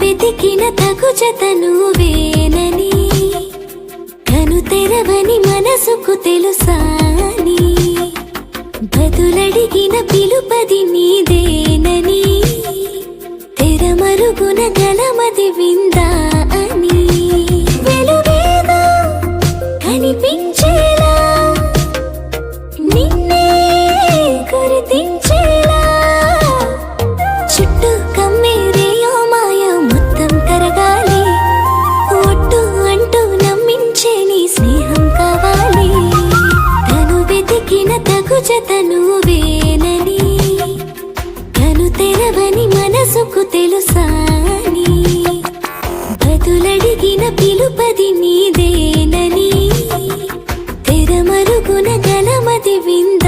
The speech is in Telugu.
వెతికిన తగు నువ్వేనని కను తెరవని మనసుకు తెలుసాని బదులడిగిన పిలుపది నీదేనని తెరమరుగున గలమది విందా అని. వెలువేదా కనిపించ నువ్వేనని కను తెరవని మనసుకు తెలుసాని బదులడిగిన పిలుపది నీదేనని తెరమరుగున గలమది విందు